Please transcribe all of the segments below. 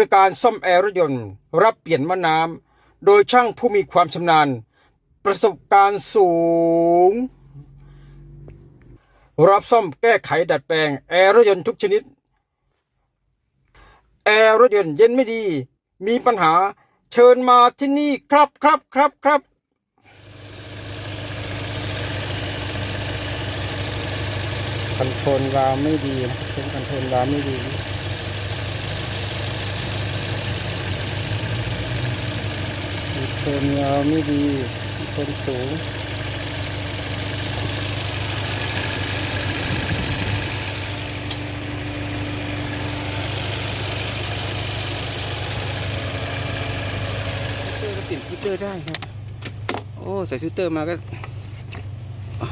ริการซ่อมแอร์รถยนต์ รับเปลี่ยนมะน้ำโดยช่างผู้มีความชำนาญ ประสบการณ์สูง รับซ่อมแก้ไขดัดแปลงแอร์รถยนต์ทุกชนิด แอร์รถยนต์เย็นไม่ดี มีปัญหาเชิญมาที่นี่ครับครับครับครับคอนโทรลวาล์วไม่ดีนะเป็นคอนโทรลวาล์วไม่ดี คอนโทรลวาล์วไม่ดีคอนโทรลสูงฟิลเตอร์ก็เปลี่ยนฟิลเตอร์ได้ครับ โอ้ใส่ฟิลเตอร์มาก็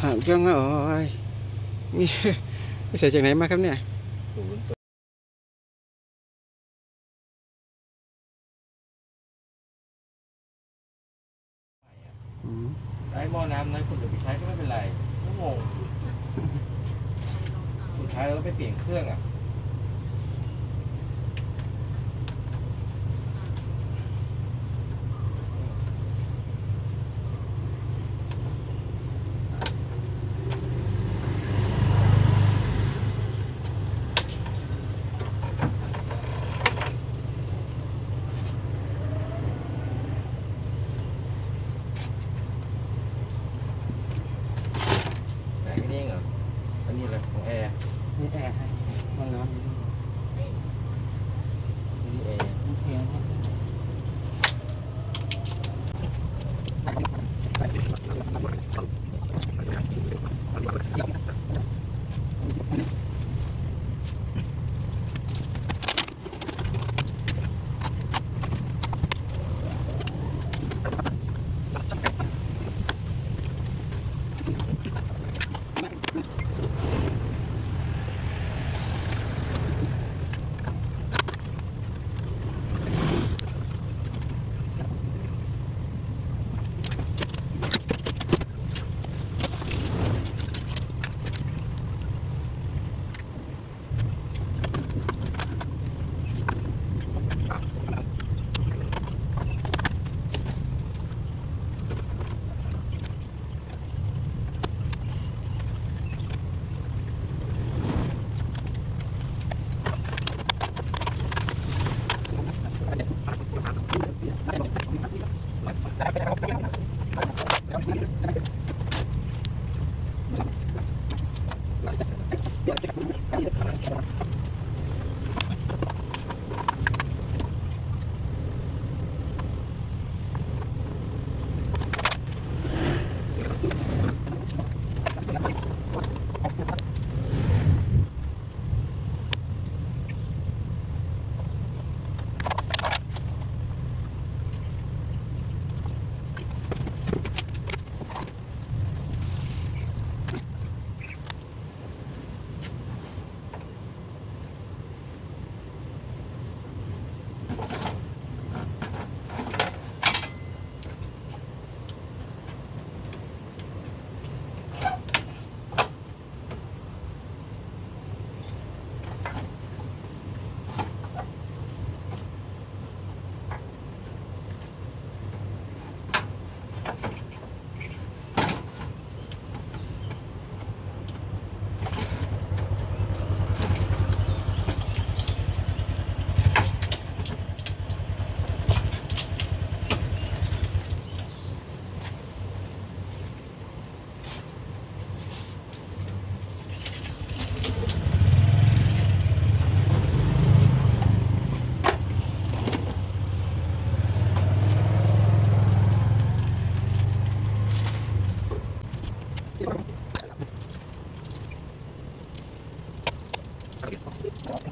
ห่างจังอะโอ้ยนี่ใส่จากไหนมาครับเนี่ย ช้หม้อน้ำนั้นคนอื่นไปใช้ก็ไม่เป็นไรก็งงสุดท้ายเราก็ไปเปลี่ยนเครื่องอะ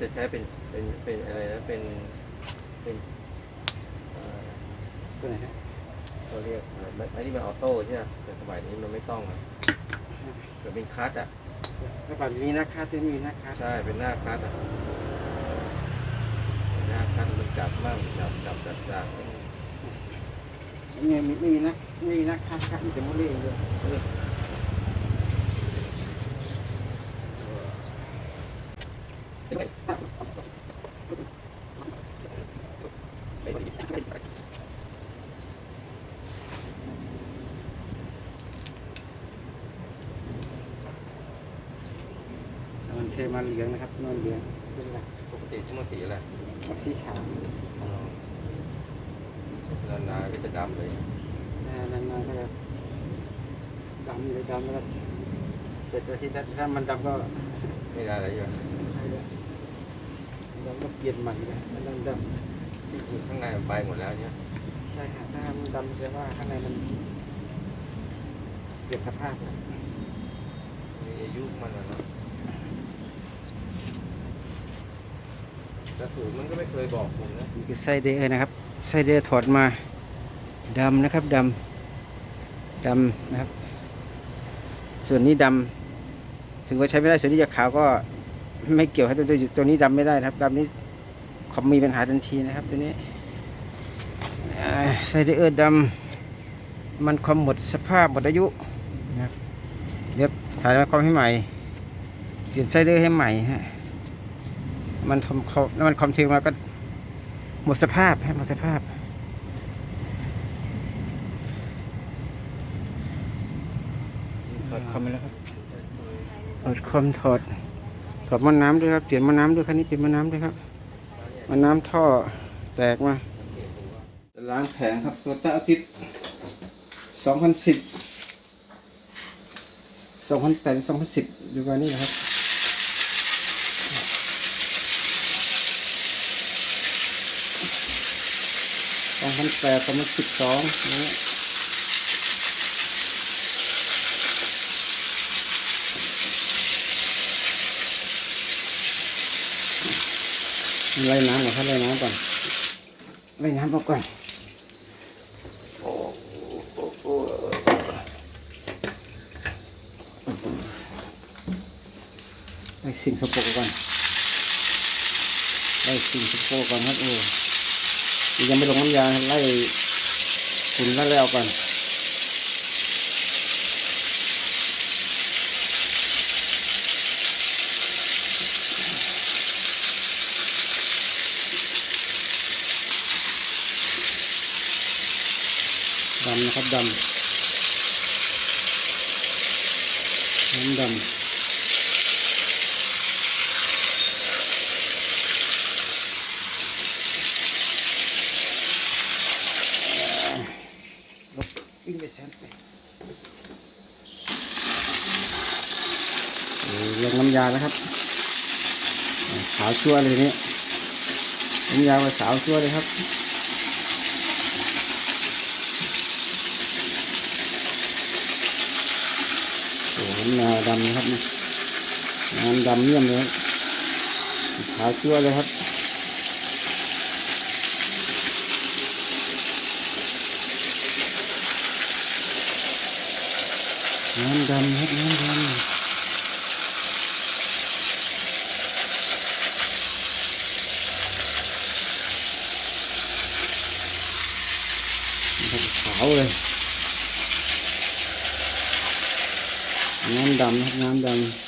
จะใช้เป็นเป็นเป็นอะไรนะเป็นเป็นเอ่อตัวไหนฮะเขาเรียกอะไรมันอันนี้มันออโต้ใช่ไหมแต่สมัยนี้มันไม่ต้องอะเกิดเป็นคลัตช์อะเมื่อก่อนมีนะคาที่มีนะคาใช่เป็นหน้าคลัตช์อะหน้าคลัตช์มันจับบ้างจับจับจับจับไม่มีไม่มีนะไม่มีนะคาคามีแต่โมเล่เดียวมันเทมาเหลืองนะครับนอนเหลืองเป็นหลักปกติชั่วโมงสีอะไรมักสีขาวนานๆก็จะดำเลยนานๆก็จะดำเลยดำแล้วก็เสร็จแล้วที่ถ้าถ้ามันดำก็ไม่ได้อะไรอยู่ใช่เลยดำก็เปลี่ยนใหม่เลยมันดำดข้างในมันไปหมดแล้วเนี่ยำใช่ค่ะถ้ามันดำแปลว่าข้างในมันเสียสภาพแล้วมีอายุมันอะเนาะแต่สูตรมันก็ไม่เคยบอกผมนะนี่คือไส้เดือยนะครับ ไส้เดือยถอดมาดำนะครับดำดำนะครับ ส่วนนี้ดำถึงว่าใช้ไม่ได้ส่วนนี้จะขาวก็ไม่เกี่ยวครับตัวตัวตัวนี้ดำไม่ได้นะครับดำนี้คอมมีปัญหาทันทีนะครับตัวนี้ไส้เดือยดำมันความหมดสภาพหมดอายุนะครับเดี๋ยวถ่ายความให้ใหม่เปลี่ยนไส้เดือยให้ใหม่ฮะ มันทำเขามันคอมทิ้งมาก็หมดสภาพฮะหมดสภาพ ถอดคอมไปแล้วครับ ถอดคอมถอด ถอดหมอน้ำด้วยครับ เปลี่ยนหมอน้ำด้วยคันนี้เปลี่ยนหมอน้ำด้วยครับหมอน้ำท่อแตกมาจะล้างแผงครับตัวต้าอาทิตย์สองพันสิบสองพันแปดสองพันสิบดูกันนี่นะครับ สอง พันแปดสองพันสิบสองนะไล่น้ำก่อนครับไล่น้ำก่อนไล่น้ำออกก่อนไล่สิ่งสกปรกก่อนไล่สิ่งสกปรกก่อนครับโอ้ ยังไม่ลงน้ำยาไล่ฝุ่นไล่แล้วก่อนดำนะครับดำน้ำดำ วิ่งไปแสนไปลงน้ำยา แล้วครับ ขาวชั่วเลยนี่น้ำยาว่าสาวชั่วเลยครับโอ้น้ำยาดำนะครับนี่น้ำดำเยี่ยมเลยขาวชั่วเลยครับ น้ำดำครับน้ำดำนะครับขาวเลย น้ำดำ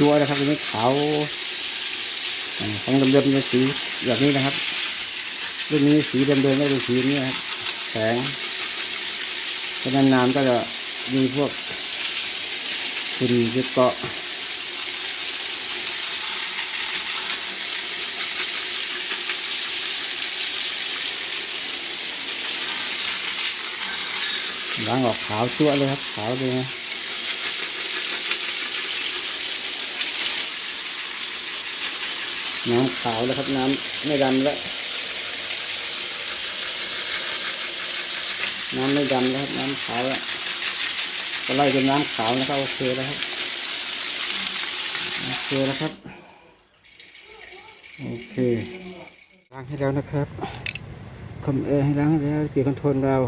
จัวนะครับจะไม่ขาวของเดิมๆจะสีแบบนี้นะครับรุ่นนี้สีเดิมๆก็เป็นสีนี้ครับแสงเพราะนั้นน้ำก็จะมีพวกฝุ่นจะเกาะล้างออกขาวชั่วเลยครับ ขาวเลยนะ น้ำขาวแล้วครับน้ำไม่ดำแล้วน้ำไม่ดำแล้วครับน้ำขาวแล้วก็ไล่เป็นน้ำขาวนะครับโอเคแล้วครับโอเคแล้วครับโอเคล้างให้แล้วนะครับคอมแอร์ให้ล้างให้แล้วเปลี่ยนคอนโทรลเราว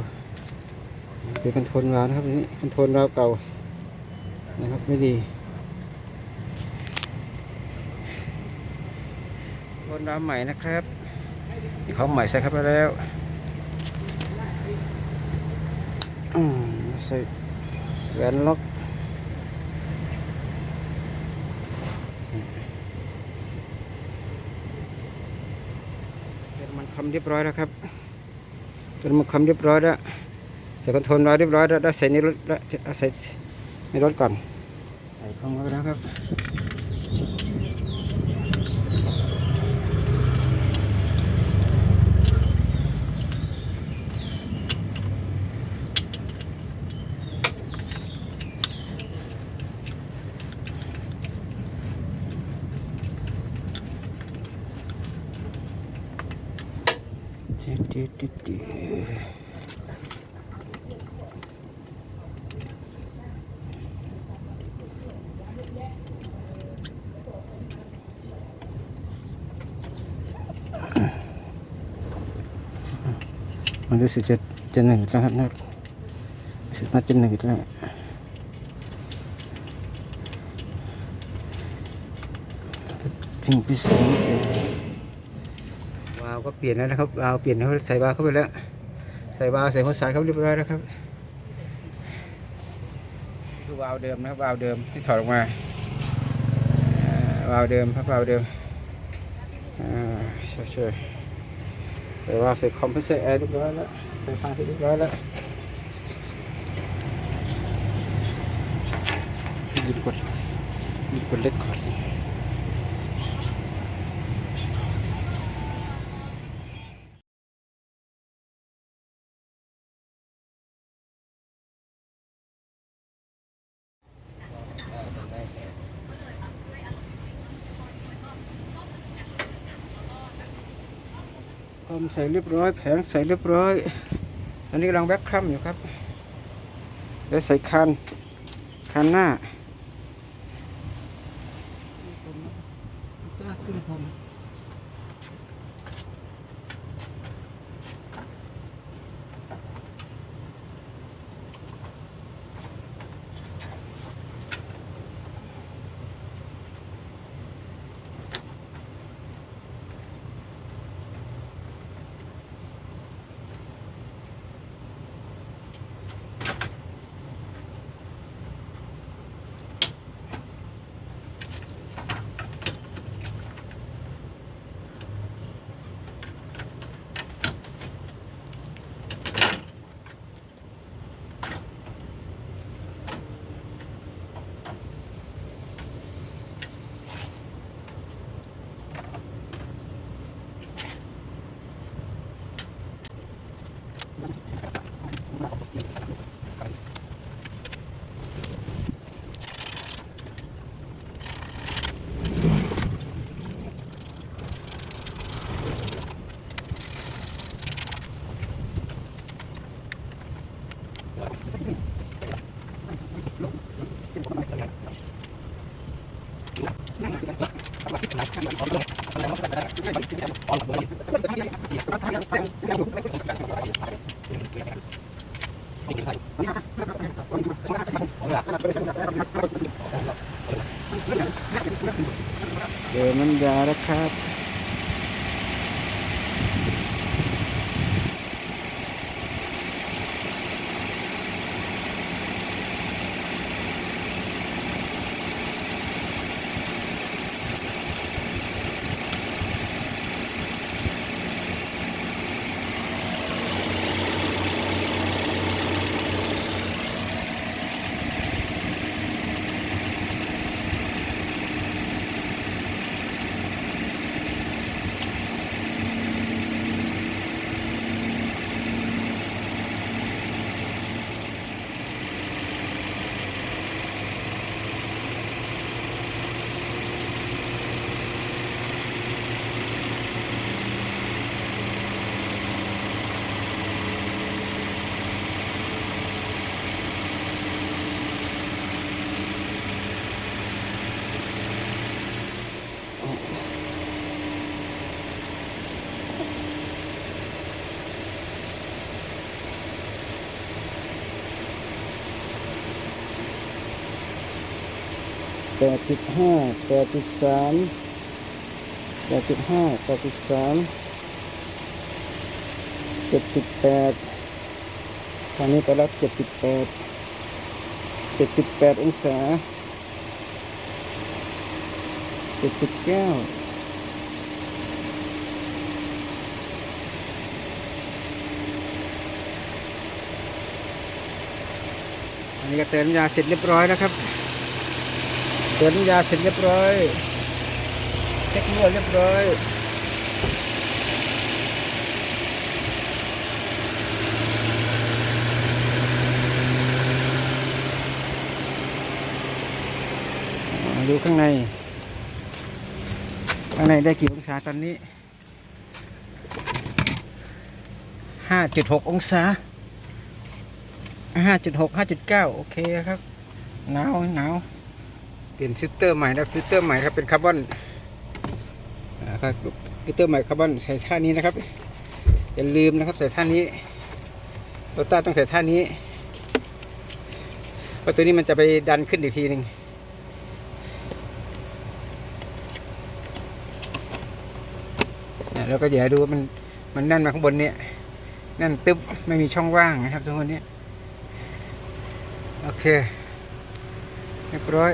เปลี่ยนคอนโทรลเราวนะครับนี้คอนโทรลเราวเก่านะครับไม่ดี คนโทรลเราวใหม่นะครับนี่ของใหม่ใส่เข้าไปแล้วอืมใส่แหวนล็อกเป็นมันคำเรียบร้อยแล้วครับเป็นมันคำเรียบร้อยแล้วใส่คอนโทรลเราเรียบร้อยแล้วได้ใส่ในรถแล้วเอาใส่ในรถก่อนใส่ของราแล้วครับจิ๊ดจิ๊ด จิ๊ดจิ๊ดมันรู้สึกจะจะหนึ่งแล้วครับนะรู้สึ ก็เปลี่ยนแล้วนะครับวาเปลี่ยนเขาใส่วาเข้าไปแล้ว ใส่วาใส่หัวสายเขาเรียบร้อยแล้วครับคือวาล์วเดิมนะครับวาล์วเดิมที่ถอดออกมาวาล์วเดิมครับวาล์วเดิมอ่าใช่ใช่ใส่วาล์วใส่คอมเพรสเซอร์แอร์เรียบร้อยแล้วใส่ฟางเรียบร้อยแล้วหยิบกดหยิบกดเล็กก่อ อมใส่เรียบร้อย แผงใส่เรียบร้อย อันนี้กำลังแบ็คคลัมอยู่ครับ แล้วใส่คัน คันหน้า เดี๋ยว ปดจุดห้าแปดจุดสามแปดจุดห้าแปดจุดสามเจ็ดจุดแปดตอนนี้ไปแล้วเจ็ดจุดแปดเจ็ดจุดแปดองศาเจ็ดจุดเก้าอันนี้ก็เติมน้ำยาเสร็จเรียบร้อยแล้วครับ เติมน้ำยาเสร็จเรียบร้อยเช็ครั่วเรียบร้อยดูข้างใน ข้างในได้กี่องศาตอนนี้ห้าจุดหกองศาห้าจุดหกห้าจุดเก้าโอเคครับ หนาวหนาว ลี่ยนฟิลเตอร์ใหม่นะฟิลเตอร์ใหม่ครับเป็นคาร์บอนครับฟิลเตอร์ใหม่คาร์บอนใส่ท่านี้นะครับอย่าลืมนะครับใส่ท่านี้โรต้าต้องใส่ท่านี้เพราะตัวนี้มันจะไปดันขึ้นอีกทีหนึ่งเนี่ยแล้วก็อย่าดูว่ามันมันแน่นมาข้างบนเนี่ยแน่นตึ๊บไม่มีช่องว่างนะครับตรงนี้โอเคเรียบร้อย